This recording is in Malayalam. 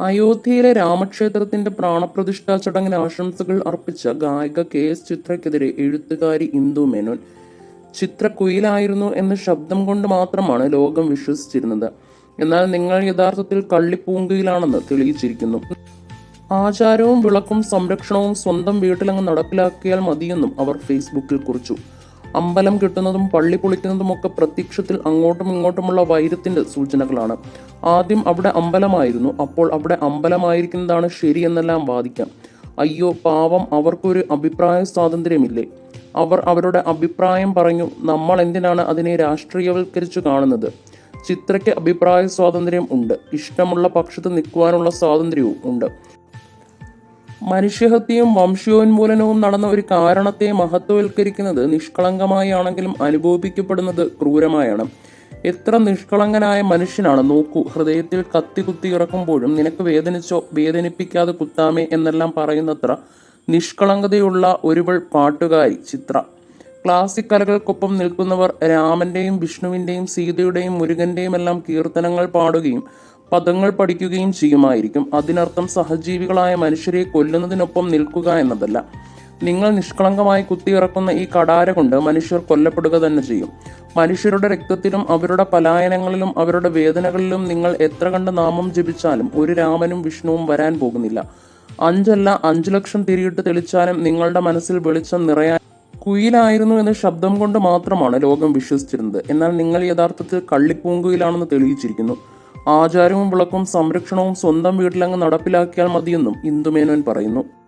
അയോധ്യയിലെ രാമക്ഷേത്രത്തിന്റെ പ്രാണപ്രതിഷ്ഠാ ചടങ്ങിന് ആശംസകൾ അർപ്പിച്ച ഗായിക കെ എസ് ചിത്രയ്ക്കെതിരെ എഴുത്തുകാരി ഇന്ദു മേനോൻ. ചിത്ര കുയിലായിരുന്നു എന്ന ശബ്ദം കൊണ്ട് മാത്രമാണ് ലോകം വിശ്വസിച്ചിരുന്നത്. എന്നാൽ നിങ്ങൾ യഥാർത്ഥത്തിൽ കള്ളിപ്പൂങ്കയിലാണെന്ന് തെളിയിച്ചിരിക്കുന്നു. ആചാരവും വിളക്കും സംരക്ഷണവും സ്വന്തം വീട്ടിലങ്ങ് നടപ്പിലാക്കിയാൽ മതിയെന്നും അവർ ഫേസ്ബുക്കിൽ കുറിച്ചു. അമ്പലം കിട്ടുന്നതും പള്ളി പൊളിക്കുന്നതും ഒക്കെ പ്രത്യക്ഷത്തിൽ അങ്ങോട്ടും ഇങ്ങോട്ടുമുള്ള വൈരത്തിന്റെ സൂചനകളാണ്. ആദ്യം അവിടെ അമ്പലമായിരുന്നു. അപ്പോൾ അവിടെ അമ്പലമായിരിക്കുന്നതാണ് ശരിയെന്നെല്ലാം വാദിക്കാം. അയ്യോ പാവം അവർക്കൊരു അഭിപ്രായ സ്വാതന്ത്ര്യമില്ലേ? അവർ അവരുടെ അഭിപ്രായം പറഞ്ഞു നമ്മൾ എന്തിനാണ് അതിനെ രാഷ്ട്രീയവൽക്കരിച്ചു കാണുന്നത്? ചിത്രയ്ക്ക് അഭിപ്രായ സ്വാതന്ത്ര്യം ഉണ്ട്. ഇഷ്ടമുള്ള പക്ഷത്ത് നിൽക്കുവാനുള്ള സ്വാതന്ത്ര്യവും ഉണ്ട്. മനുഷ്യഹത്യയും വംശോന്മൂലനവും നടന്ന ഒരു കാരണത്തെ മഹത്വവൽക്കരിക്കുന്നത് നിഷ്കളങ്കമായി ആണെങ്കിലും അനുഭവിക്കപ്പെടുന്നത് ക്രൂരമായാണ്. എത്ര നിഷ്കളങ്കനായ മനുഷ്യനാണ് നോക്കൂ ഹൃദയത്തിൽ കത്തി കുത്തി ഇറക്കുമ്പോഴും നിനക്ക് വേദനിച്ചോ വേദനിപ്പിക്കാതെ കുത്താമേ എന്നെല്ലാം പറയുന്നത്ര നിഷ്കളങ്കതയുള്ള ഒരുവൾ പാട്ടുകാരി ചിത്ര. ക്ലാസിക് കലകൾക്കൊപ്പം നിൽക്കുന്നവർ രാമന്റെയും വിഷ്ണുവിന്റെയും സീതയുടെയും മുരുകന്റെയും എല്ലാം കീർത്തനങ്ങൾ പാടുകയും പദങ്ങൾ പഠിക്കുകയും ചെയ്യുമായിരിക്കും. അതിനർത്ഥം സഹജീവികളായ മനുഷ്യരെ കൊല്ലുന്നതിനൊപ്പം നിൽക്കുക എന്നതല്ല. നിങ്ങൾ നിഷ്കളങ്കമായി കുത്തിയിറക്കുന്ന ഈ കടാര കൊണ്ട് മനുഷ്യർ കൊല്ലപ്പെടുക തന്നെ ചെയ്യും. മനുഷ്യരുടെ രക്തത്തിലും അവരുടെ പലായനങ്ങളിലും അവരുടെ വേദനകളിലും നിങ്ങൾ എത്ര കണ്ട് നാമം ജപിച്ചാലും ഒരു രാമനും വിഷ്ണുവും വരാൻ പോകുന്നില്ല. അഞ്ചല്ല അഞ്ചു ലക്ഷം തിരിയിട്ട് തെളിച്ചാലും നിങ്ങളുടെ മനസ്സിൽ വെളിച്ചം നിറയാൻ കുയിലായിരുന്നു എന്ന ശബ്ദം കൊണ്ട് മാത്രമാണ് ലോകം വിശ്വസിച്ചിരുന്നത്. എന്നാൽ നിങ്ങൾ യഥാർത്ഥത്തിൽ കള്ളിപ്പൂങ്കുയിലാണെന്ന് തെളിയിച്ചിരിക്കുന്നു. ആചാരവും വിളക്കും സംരക്ഷണവും സ്വന്തം വീട്ടിലങ്ങ് നടപ്പിലാക്കിയാൽ മതിയെന്നും ഇന്ദുമേനോൻ പറയുന്നു.